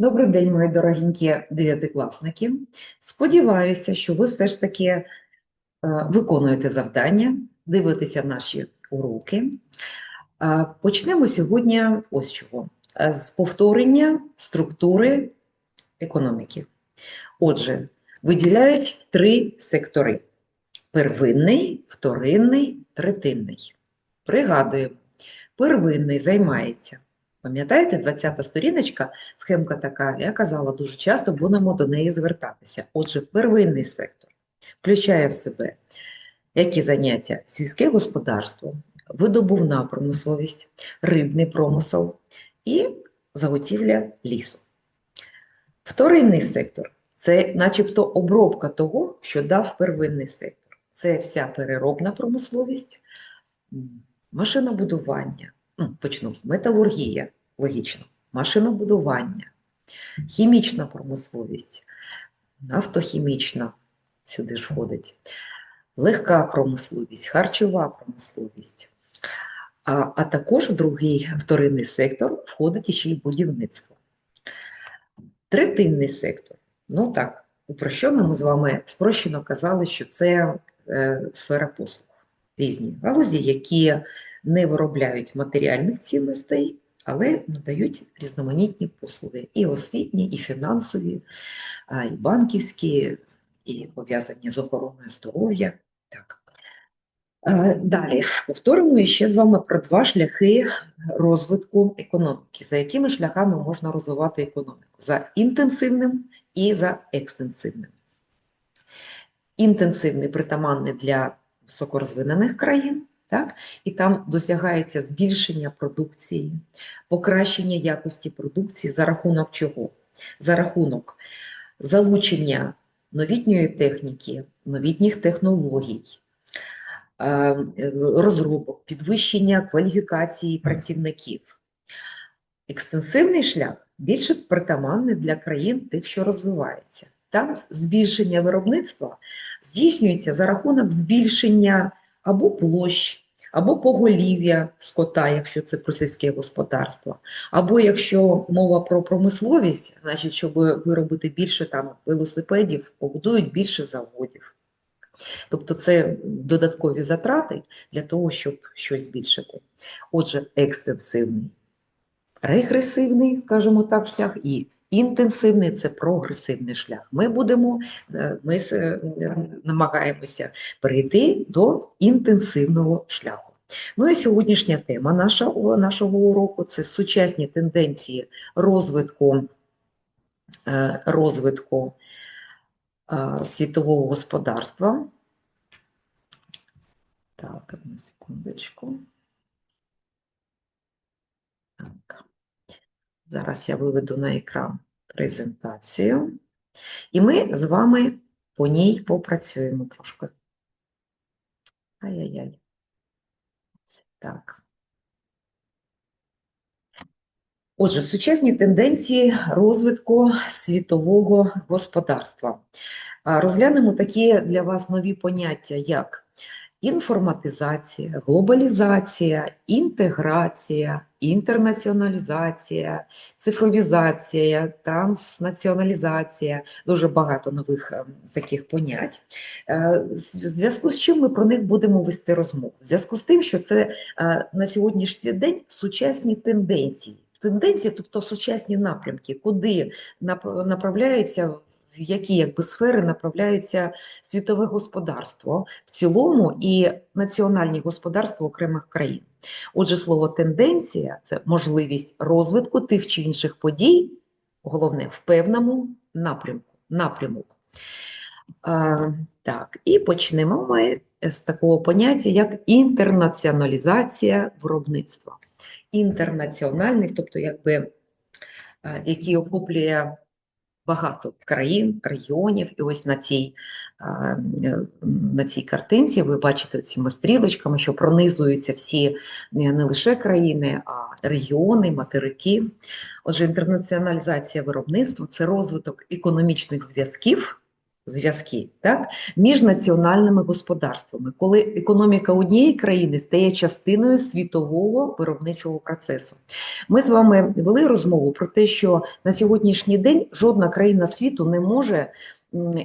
Добрий день, мої дорогенькі дев'ятикласники. Сподіваюся, що ви все ж таки е, виконуєте завдання, дивитеся наші уроки. Е, Почнемо сьогодні ось чого: Е, з повторення структури економіки. Отже, виділяють три сектори: первинний, вторинний, третинний. Пригадуємо, первинний займається. Пам'ятаєте, 20-та сторіночка, схемка така, я казала, дуже часто будемо до неї звертатися. Отже, первинний сектор включає в себе які заняття? Сільське господарство, видобувна промисловість, рибний промисел і заготівля лісу. Вторинний сектор це начебто обробка того, що дав первинний сектор. Це вся переробна промисловість, машинобудування, ну, почну металургія, логічно, машинобудування, хімічна промисловість, нафтохімічна сюди ж входить, легка промисловість, харчова промисловість. А, а також в другий вторинний сектор входить ще й будівництво. Третинний сектор. Ну так, упрощено ми з вами спрощено казали, що це е, сфера послуг. Різні галузі, які не виробляють матеріальних цінностей, але надають різноманітні послуги і освітні, і фінансові, і банківські, і пов'язані з охороною здоров'я. Так. Далі повторимо ще з вами про два шляхи розвитку економіки. За якими шляхами можна розвивати економіку? За інтенсивним і за екстенсивним. Інтенсивний притаманний для високорозвинених країн, так? і там досягається збільшення продукції, покращення якості продукції за рахунок чого? За рахунок залучення новітньої техніки, новітніх технологій, е, розробок, підвищення кваліфікації працівників. Екстенсивний шлях більше притаманний для країн тих, що розвиваються. Там збільшення виробництва здійснюється за рахунок збільшення або площ, або поголів'я скота, якщо це про сільське господарство, або якщо мова про промисловість, значить, щоб виробити більше там велосипедів, побудують більше заводів. Тобто це додаткові затрати для того, щоб щось збільшити. Отже, екстенсивний, регресивний, скажімо так, шлях, і інтенсивний це прогресивний шлях. Ми будемо, е, ми е, намагаємося перейти до інтенсивного шляху. Ну і сьогоднішня тема наша, нашого уроку це сучасні тенденції розвитку, е, розвитку світового господарства. Так, одну секундочку. Так. Зараз я виведу на екран презентацію, і ми з вами по ній попрацюємо трошки. Ай-яй-яй. Так. Отже, сучасні тенденції розвитку світового господарства. Розглянемо такі для вас нові поняття, як інформатизація, глобалізація, інтеграція, інтернаціоналізація, цифровізація, транснаціоналізація, дуже багато нових ем, таких понять. Е, В зв'язку з чим ми про них будемо вести розмову? В зв'язку з тим, що це е, на сьогоднішній день сучасні тенденції. Тенденції, тобто сучасні напрямки, куди нап- направляються, в які якби сфери направляється світове господарство в цілому і національні господарства окремих країн. Отже, слово тенденція це можливість розвитку тих чи інших подій, головне в певному напрямку. напрямок. А, так, і почнемо ми з такого поняття, як інтернаціоналізація виробництва. Інтернаціональний, тобто, якби, який охоплює багато країн, регіонів, і ось на цій, на цій картинці ви бачите цими стрілочками, що пронизуються всі е, не лише країни, а регіони, материки. Отже, інтернаціоналізація виробництва це розвиток економічних зв'язків зв'язки так, між національними господарствами, коли економіка однієї країни стає частиною світового виробничого процесу. Ми з вами вели розмову про те, що на сьогоднішній день жодна країна світу не може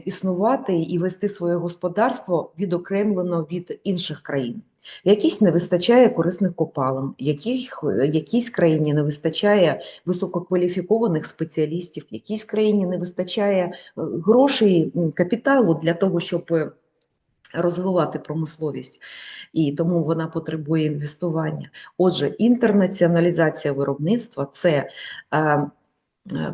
існувати і вести своє господарство відокремлено від інших країн. Якісь не вистачає корисних копалин, яких, якійсь країні не вистачає висококваліфікованих спеціалістів, якійсь країні не вистачає е, грошей, капіталу для того, щоб е, розвивати промисловість, і тому вона потребує інвестування. Отже, інтернаціоналізація виробництва це е, е,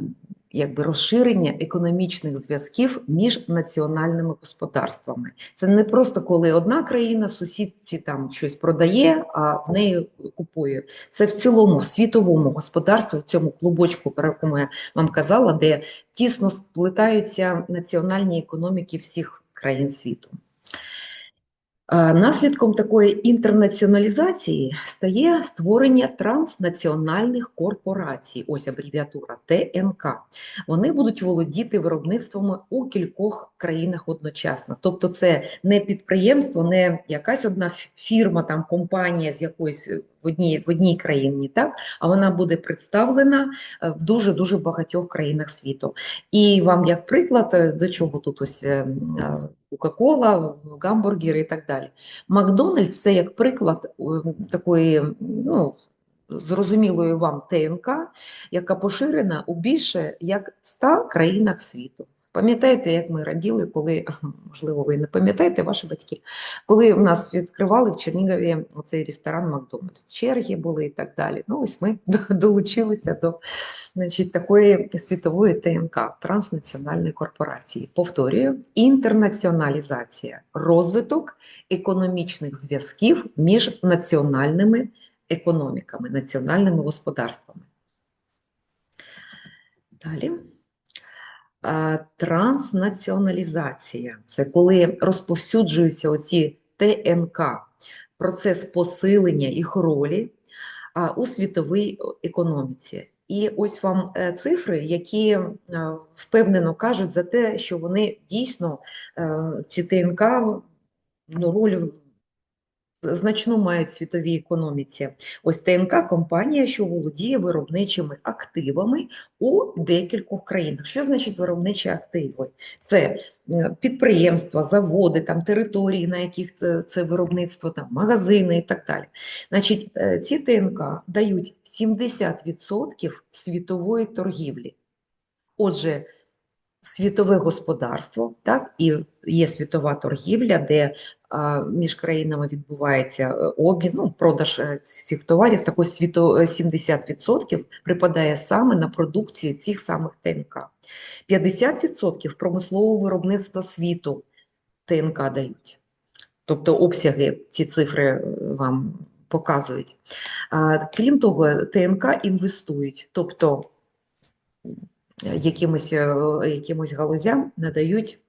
якби розширення економічних зв'язків між національними господарствами. Це не просто коли одна країна сусідці там щось продає, а в неї купує. Це в цілому в світовому господарстві, в цьому клубочку, про якому я вам казала, де тісно сплетаються національні економіки всіх країн світу. Наслідком такої інтернаціоналізації стає створення транснаціональних корпорацій, ось абревіатура ТНК. Вони будуть володіти виробництвами у кількох країнах одночасно. Тобто, це не підприємство, не якась одна фірма, там компанія з якоїсь в одній, в одній країні, так а вона буде представлена е, в дуже дуже багатьох країнах світу. І вам як приклад, е, до чого тут ось е, Кока-Кола, гамбургери і так далі. Макдональдс це як приклад такої ну, зрозумілої вам ТНК, яка поширена у більше як 100 країнах світу. Пам'ятаєте, як ми раділи, коли, можливо, ви не пам'ятаєте, ваші батьки, коли в нас відкривали в Чернігові цей ресторан Макдональдс, черги були і так далі. Ну, ось ми долучилися до значить, такої світової ТНК транснаціональної корпорації. Повторюю, інтернаціоналізація, розвиток економічних зв'язків між національними економіками, національними господарствами. Далі. А, Транснаціоналізація. Це коли розповсюджуються оці ТНК, процес посилення їх ролі у світовій ну, е, І ось вам е, цифри, які е, впевнено кажуть за те, що вони дійсно е, ці ТНК ну, роль значну мають світовій економіці. Ось ТНК компанія, що володіє виробничими активами у декількох країнах. Що значить виробничі активи? Це е, підприємства, заводи, там території, на яких це, це виробництво, там магазини і так далі. Значить, е, ці ТНК дають 70% світової торгівлі. Отже, світове господарство, так, і є світова торгівля, де між країнами відбувається е, обмін, ну, продаж е, цих товарів, так ось світо, е, 70% припадає саме на продукцію цих самих ТНК. 50% промислового виробництва світу ТНК дають. Тобто обсяги, ці цифри вам показують. Крім того, ТНК інвестують, тобто якимось, якимось галузям надають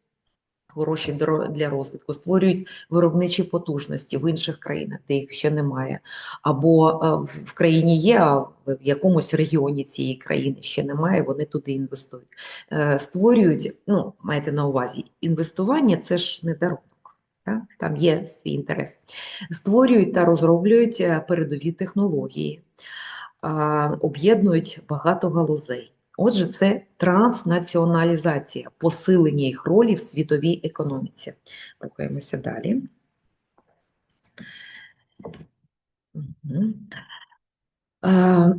дро- для розвитку, створюють виробничі потужності в інших країнах, де їх ще немає, або е, в- країні є, а в якомусь регіоні цієї країни ще немає, вони туди інвестують. Е, Створюють, ну, маєте на увазі, інвестування це ж не дарунок. Там є свій інтерес. Створюють та розроблюють е, передові технології, об'єднують багато галузей. Отже, це транснаціоналізація, посилення їх ролі в світовій економіці. Рухаємося далі. Е,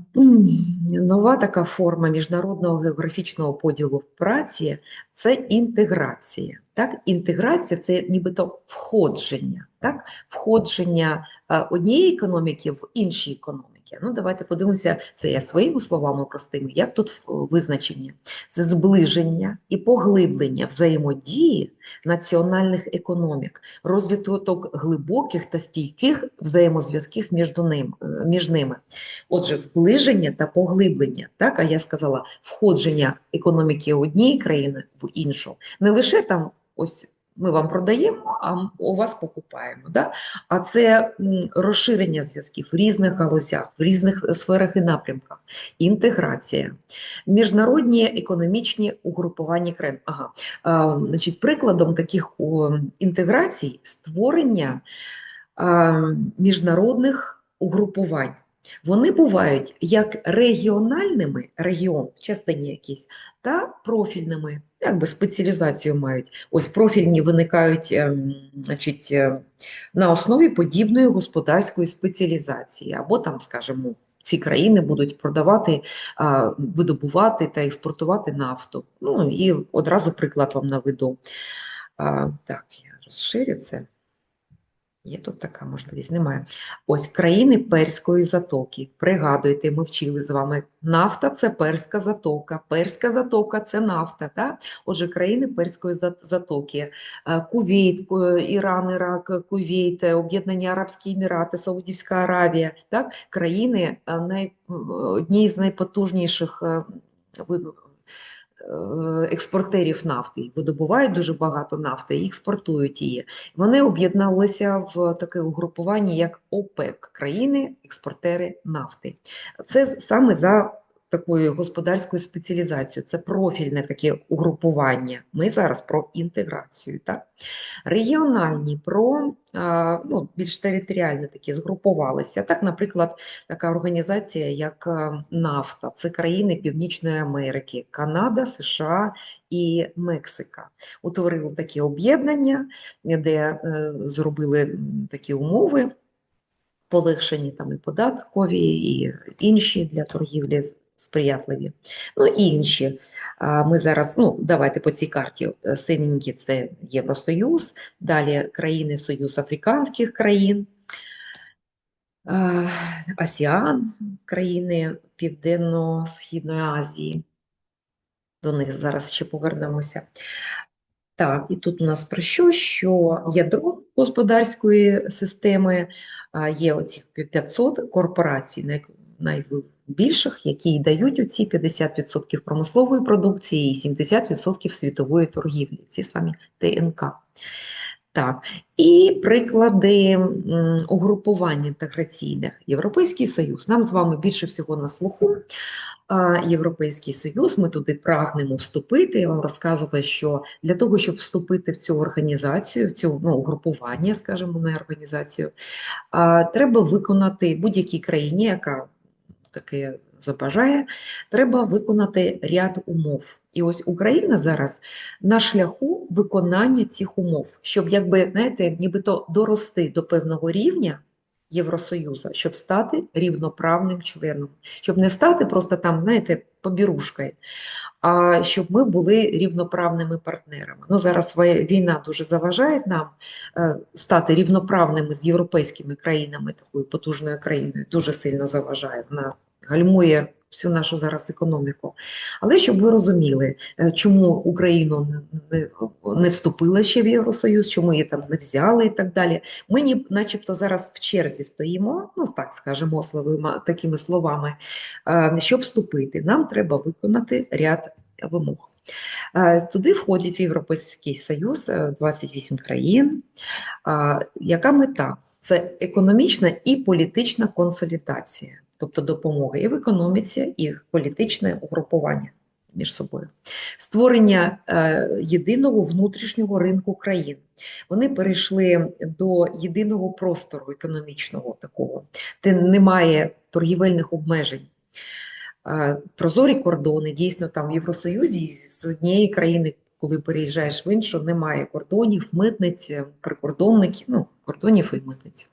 Нова така форма міжнародного географічного поділу праці це інтеграція. Так? Інтеграція це нібито входження, так? входження е, однієї економіки в інші економіки. Ну, давайте подивимося, це я своїми словами простими, як тут визначення. Це зближення і поглиблення взаємодії національних економік, розвиток глибоких та стійких взаємозв'язків між, ним, е, між ними. Отже, зближення та поглиблення, так, а я сказала, входження економіки однієї країни в іншу. Не лише там ось Ми вам продаємо, а у вас покупаємо. Да? А це розширення зв'язків в різних галузях, в різних е, сферах і напрямках, інтеграція, міжнародні економічні угрупування країн. Ага. А, значить, прикладом таких інтеграцій створення а, міжнародних угрупувань. Вони бувають як регіональними, регіон частині якийсь, та профільними, якби спеціалізацію мають. Ось профільні виникають ем, значить, е, на основі подібної господарської спеціалізації, або там, скажімо, ці країни будуть продавати, видобувати та експортувати нафту. Ну і одразу приклад вам наведу. Так, я розширю це. Є тут така можливість? Немає. Ось країни Перської затоки. Пригадуйте, ми вчили з вами. Нафта це Перська затока. Перська затока це нафта. Так? Отже, країни Перської затоки. Е, Кувейт, Іран, Ірак, Кувейт, е, Об'єднані Арабські Емірати, Саудівська Аравія. Так? Країни е, най, одні з найпотужніших експортерів нафти. Видобувають дуже багато нафти і експортують її. Вони об'єдналися в таке угрупування, як ОПЕК країни, експортери нафти. Це саме за такою господарською спеціалізацією, це профільне таке угрупування. Ми зараз про інтеграцію. Так? Регіональні, про ну, більш територіальні такі згрупувалися. Так, наприклад, така організація, як Нафта, це країни Північної Америки, Канада, США і Мексика. Утворили такі об'єднання, де е, зробили такі умови, полегшені там і податкові, і інші для торгівлі сприятливі. Ну і інші. Ми зараз, ну, давайте по цій карті. Е, Синенькі – це Євросоюз, далі країни Союз Африканських країн, АСІАН, країни Південно-Східної Азії. До них зараз ще повернемося. Так, і тут у нас про що? Що ядро господарської системи є оці 500 корпорацій, най- найбільших, які дають оці 50% промислової продукції і 70% світової торгівлі, ці самі ТНК. Так, і приклади угрупувань інтеграційних. Європейський Союз. Нам з вами більше всього на слуху. Європейський Союз, ми туди прагнемо вступити. Я вам розказувала, що для того, щоб вступити в цю організацію, в цю ну, угрупування, скажімо, не організацію, треба виконати будь-якій країні, яка таке забажає, треба виконати ряд умов. І ось Україна зараз на шляху виконання цих умов, щоб, якби, знаєте, нібито дорости до певного рівня Євросоюзу, щоб стати рівноправним членом, щоб не стати просто там, знаєте, побірушкою, а щоб ми були рівноправними партнерами. Ну, зараз війна дуже заважає нам е, стати рівноправними з європейськими країнами, такою потужною країною, дуже сильно заважає. Вона гальмує всю нашу зараз економіку. Але щоб ви розуміли, е, чому Україна не, вступила ще в Євросоюз, чому її там не взяли і так далі. Ми ні, начебто зараз в черзі стоїмо, ну так скажемо словами, такими словами, е, щоб вступити, нам треба виконати ряд вимог. Е, Туди входять в Європейський Союз е, 28 країн. Яка мета? Це економічна і політична консолідація, тобто допомога і в економіці, і в політичне угрупування між собою. Створення е, єдиного внутрішнього ринку країн. Вони перейшли до єдиного простору економічного такого, де немає торгівельних обмежень. Е, Прозорі кордони, дійсно, там в Євросоюзі з однієї країни, коли переїжджаєш в іншу, немає кордонів, митниць, прикордонників, ну, кордонів і митниць.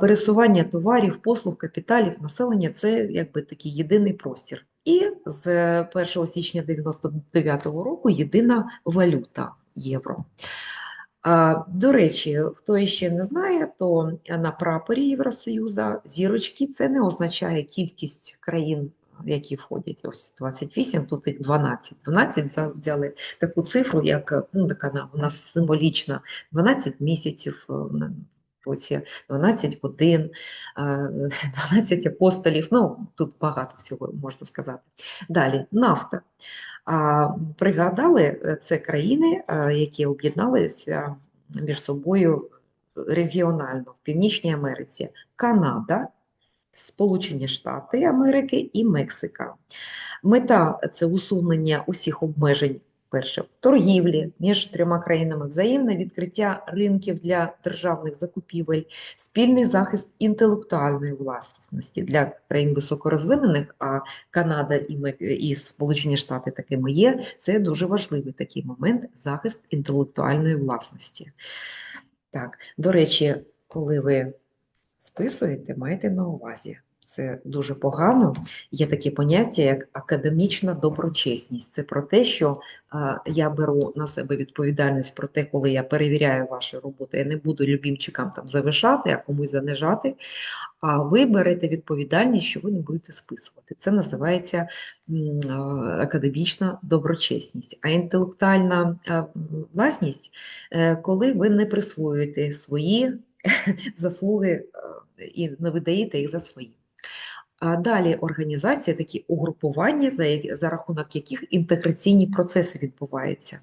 Пересування товарів, послуг, капіталів, населення це якби такий єдиний простір. І з 1 січня 99 року єдина валюта євро. До речі, хто ще не знає, то на прапорі Євросоюзу зірочки це не означає кількість країн, які входять. Ось 28, тут їх 12. 12 взя- взяли таку цифру, як ну, така на- у нас символічна 12 місяців е, на році, 12 годин, е, 12 апостолів. Ну, тут багато всього можна сказати. Далі, нафта. Пригадали, е, це країни, е, які об'єдналися між собою регіонально в Північній Америці: Канада, Сполучені Штати Америки і Мексика. Мета це усунення усіх обмежень. Перше торгівлі між трьома країнами, взаємне відкриття ринків для державних закупівель, спільний захист інтелектуальної власності для країн високорозвинених, а Канада і і Сполучені Штати такими є. Це дуже важливий такий момент захист інтелектуальної власності. Так, до речі, коли ви списуєте, майте на увазі. Це дуже погано. Є таке поняття, як академічна доброчесність. Це про те, що я беру на себе відповідальність про те, коли я перевіряю вашу роботу. Я не буду любімчикам там завишати, а комусь занижати. А ви берете відповідальність, що ви не будете списувати. Це називається академічна доброчесність. А інтелектуальна власність, е, коли ви не присвоюєте свої заслуги е, і не видаєте їх за свої. Далі організація, такі угрупування, за, за рахунок яких інтеграційні процеси відбуваються.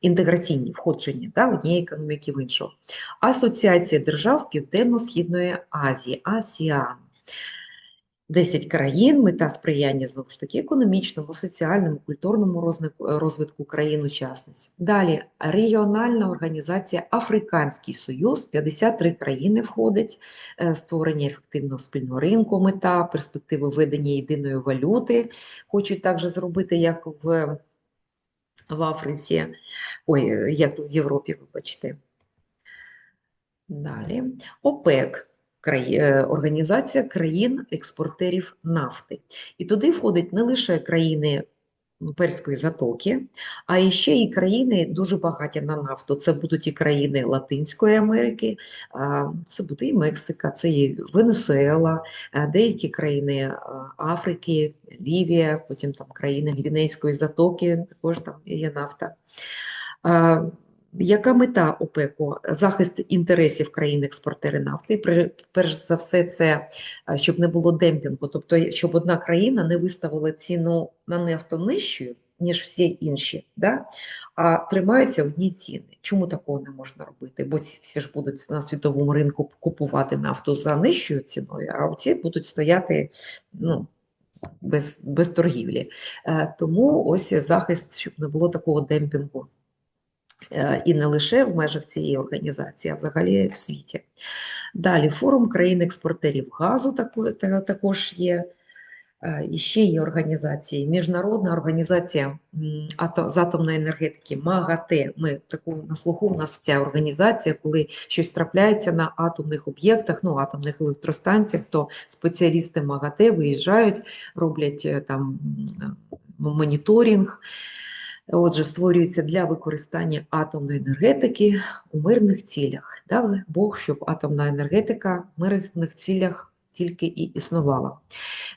Інтеграційні входження да, однієї економіки в іншу. Асоціація держав Південно-Східної Азії, АСІАН. 10 країн, мета сприяння знову ж таки економічному, соціальному, культурному розвитку країн-учасниць. Далі регіональна організація Африканський Союз, 53 країни входить, е, створення ефективного спільного ринку, мета, перспективи введення єдиної валюти. Хочуть також зробити, як в, в Африці, ой, е, як в Європі, вибачте. Далі. ОПЕК. Е, Організація країн-експортерів нафти. І туди входять не лише країни Перської затоки, а і ще і країни дуже багаті на нафту. Це будуть і країни Латинської Америки, це буде і Мексика, це і Венесуела, деякі країни Африки, Лівія, потім там країни Гвінейської затоки, також там є нафта. Яка мета ОПЕКу? Захист інтересів країн-експортери нафти. Перш за все, це щоб не було демпінгу, тобто щоб одна країна не виставила ціну на нафту нижчою, ніж всі інші, да? а тримаються одні ціни. Чому такого не можна робити? Бо ці всі ж будуть на світовому ринку купувати нафту за нижчою ціною, а оці будуть стояти ну, без, без торгівлі. Е, Тому ось захист, щоб не було такого демпінгу. Е, І не лише в межах цієї організації, а взагалі в світі. Далі форум країн-експортерів газу також є. Е, І ще є організації, Міжнародна організація з атомної енергетики МАГАТЕ. Ми таку на слуху у нас ця організація, коли щось трапляється на атомних об'єктах, ну атомних електростанціях, то спеціалісти МАГАТЕ виїжджають, роблять е, там моніторинг. Отже, створюється для використання атомної енергетики у мирних цілях. Дай Бог, щоб атомна енергетика в мирних цілях тільки і існувала.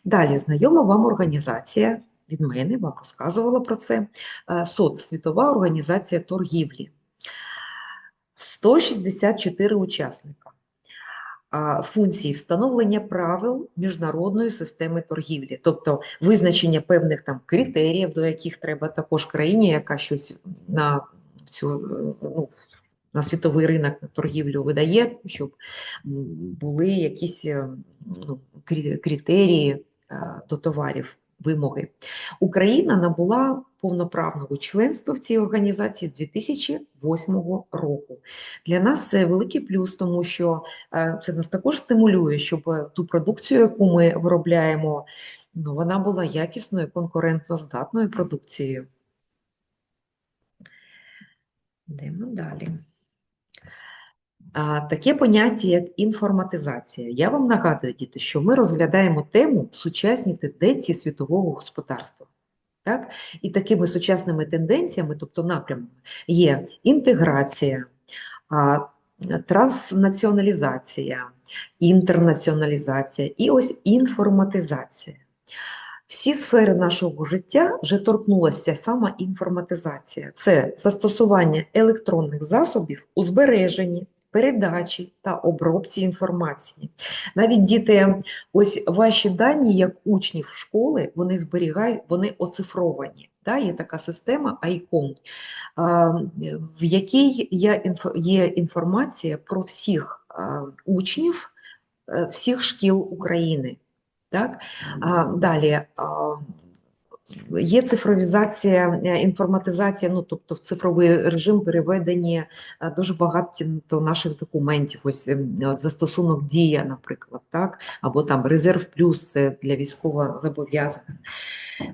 Далі знайома вам організація, від мене вам розказувала про це, е, СОЦ, Світова організація торгівлі. 164 учасника. Функції встановлення правил міжнародної системи торгівлі, тобто визначення певних там критеріїв, до яких треба також країні, яка щось на цю ну, на світовий ринок на торгівлю видає, щоб були якісь е, ну, критерії е, до товарів, вимоги. Україна набула повноправного членства в цій організації з 2008 року. Для нас це великий плюс, тому що е, це нас також стимулює, щоб е, ту продукцію, яку ми виробляємо, ну, вона була якісною, конкурентно здатною продукцією. Йдемо далі. Таке поняття, як інформатизація. Я вам нагадую, діти, що ми розглядаємо тему сучасні тенденції світового господарства. Так? І такими сучасними тенденціями, тобто напрямами, є інтеграція, транснаціоналізація, інтернаціоналізація і ось інформатизація. Всі сфери нашого життя вже торкнулася саме інформатизація. Це застосування електронних засобів у збереженні, передачі та обробці інформації. Навіть діти, ось ваші дані, як учнів школи, вони зберігають, вони оцифровані. Да, Є така система ICOM, в якій є, інфо- є інформація про всіх учнів е, всіх шкіл України. Так? Далі є цифровізація, е, інформатизація, ну тобто в цифровий режим переведені е, дуже багато наших документів. Ось ем, застосунок Дія, наприклад, так? або там Резерв Плюс для військовозобов'язаних.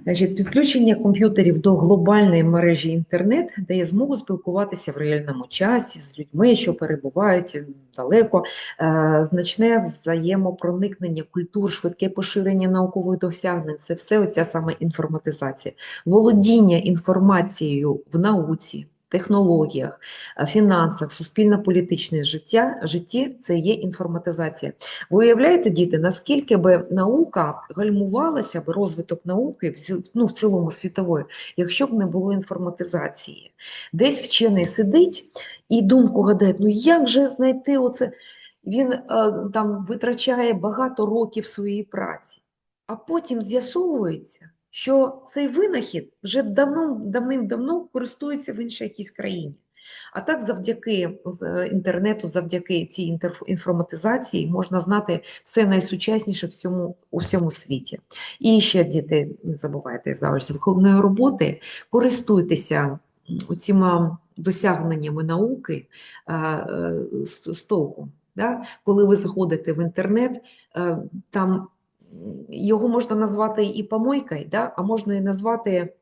Значить, підключення комп'ютерів до глобальної мережі інтернет дає змогу спілкуватися в реальному часі з людьми, що перебувають далеко, Е, значне взаємопроникнення культур, швидке поширення наукових досягнень це все оця саме інформатизація. Володіння інформацією в науці, технологіях, е, фінансах, суспільно-політичне життя, житті це є інформатизація. Ви уявляєте, діти, наскільки би наука гальмувалася би розвиток науки ну, в цілому світової, якщо б не було інформатизації? Десь вчений сидить і думку гадає, ну як же знайти оце? Він е, там витрачає багато років своєї праці, а потім з'ясовується, що цей винахід вже давно, давним-давно користується в іншій якійсь країні. А так, завдяки е, інтернету, завдяки цій інформатизації можна знати все найсучасніше в цьому, у всьому світі. І ще, діти, не забувайте завжди з виховної роботи, користуйтеся цими досягненнями науки е, е, з, толком. Да? Коли ви заходите в інтернет, там його можна назвати і помойкою, да? а можна і назвати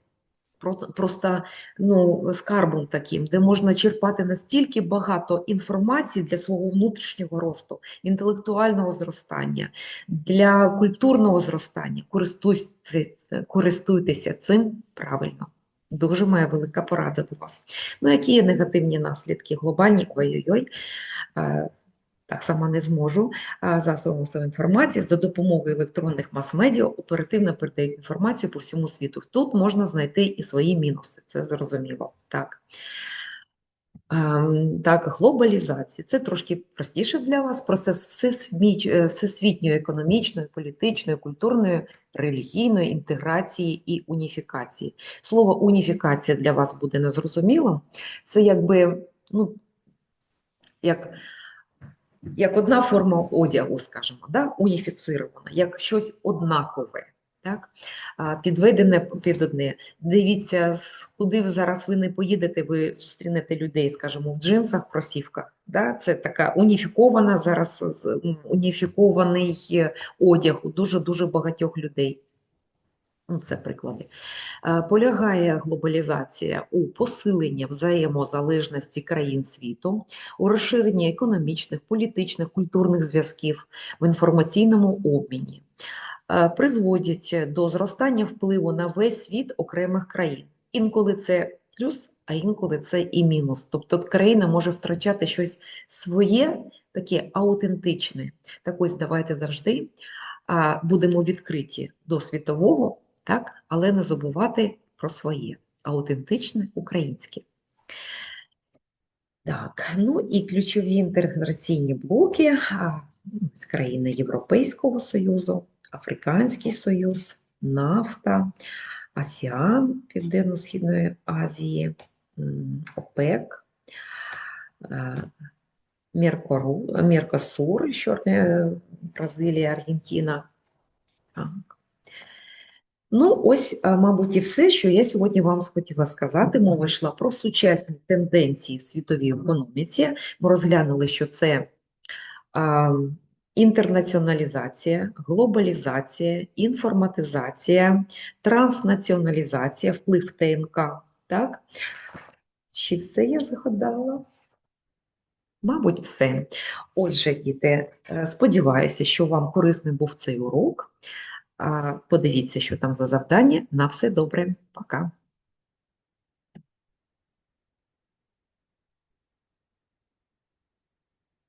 просто ну, скарбом таким, де можна черпати настільки багато інформації для свого внутрішнього росту, інтелектуального зростання, для культурного зростання. Користуйтеся, користуйтеся цим правильно. Дуже моя велика порада до вас. Ну, які є негативні наслідки? Глобальні, ой-ой-ой, е, так само не зможу. Масової інформації за допомогою електронних мас-медіа оперативно передають інформацію по всьому світу. Тут можна знайти і свої мінуси, це зрозуміло. Так. Ем, Так, глобалізація це трошки простіше для вас. Процес е, всесвітньої економічної, політичної, культурної, релігійної інтеграції і уніфікації. Слово уніфікація для вас буде незрозумілим. Це якби, ну, як, як одна форма одягу, скажімо, да? уніфіцирована, як щось однакове. Так? Підведене під одне. Дивіться, куди ви зараз ви не поїдете, ви зустрінете людей, скажімо, в джинсах, кросівках. Да? Це така уніфікована зараз уніфікований е, одяг у дуже-дуже багатьох людей. Ну, Це приклади. Е, Полягає глобалізація у посиленні взаємозалежності країн світу, у розширенні економічних, політичних, культурних зв'язків в інформаційному обміні, е, призводять до зростання впливу на весь світ окремих країн. Інколи це плюс, а інколи це і мінус. Тобто країна може втрачати щось своє, таке аутентичне. Так ось давайте завжди будемо відкриті до світового, так, але не забувати про своє аутентичне українське. Так, ну і ключові інтеграційні блоки ну, з країни Європейського Союзу, Африканський Союз, Нафта, АСІАН Південно-Східної Азії, ОПЕК, Меркосур, що, е, Бразилія, Аргентина. Ну, ось, мабуть, і все, що я сьогодні вам хотіла сказати. Мова йшла про сучасні тенденції в світовій економіці. Ми розглянули, що це а, інтернаціоналізація, глобалізація, інформатизація, транснаціоналізація, вплив ТНК. Так? Чи все я згадала? Мабуть, все. Отже, діти, е, сподіваюся, що вам корисний був цей урок. Подивіться, що там за завдання. На все добре. Пока.